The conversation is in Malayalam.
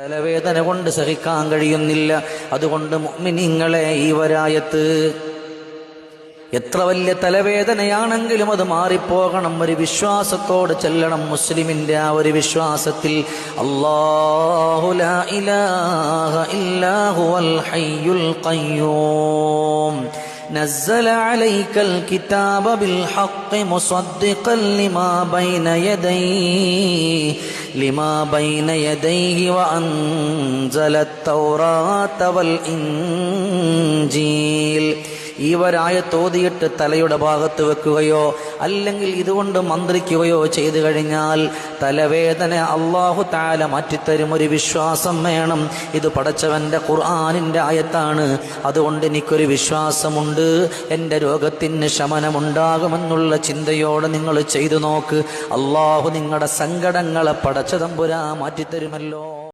തലവേദന കൊണ്ട് സഹിക്കാൻ കഴിയുന്നില്ല. അതുകൊണ്ട് മുഅ്മിനീങ്ങളെ ഈ വരായത്ത്. എത്ര വലിയ തലവേദനയാണെങ്കിലും അത് മാറിപ്പോകണം. ഒരു വിശ്വാസത്തോട് ചെല്ലണം മുസ്ലിമിന്റെ ആ ഒരു വിശ്വാസത്തിൽ. അല്ലാഹു ലാ ഇലാഹ ഇല്ലാഹുൽ ഹയ്യുൽ ഖയ്യൂം. نزل عليك الكتاب بالحق مصدقا لما بين يديه لما بين يديه وأنزل التوراة والإنجيل. ഈ വരായ തോതിയിട്ട് തലയുടെ ഭാഗത്ത് വെക്കുകയോ അല്ലെങ്കിൽ ഇതുകൊണ്ട് മന്ത്രിക്കുകയോ ചെയ്തു കഴിഞ്ഞാൽ തലവേദന അള്ളാഹു താല മാറ്റിത്തരും ഒരു വിശ്വാസം വേണം. ഇത് പടച്ചവന്റെ ഖുർആാനിന്റെ ആയത്താണ്. അതുകൊണ്ട് എനിക്കൊരു വിശ്വാസമുണ്ട്. എന്റെ രോഗത്തിന് ശമനമുണ്ടാകുമെന്നുള്ള ചിന്തയോടെ നിങ്ങൾ ചെയ്തു നോക്ക്. അള്ളാഹു നിങ്ങളുടെ സങ്കടങ്ങളെ പടച്ചതമ്പുരാ മാറ്റിത്തരുമല്ലോ.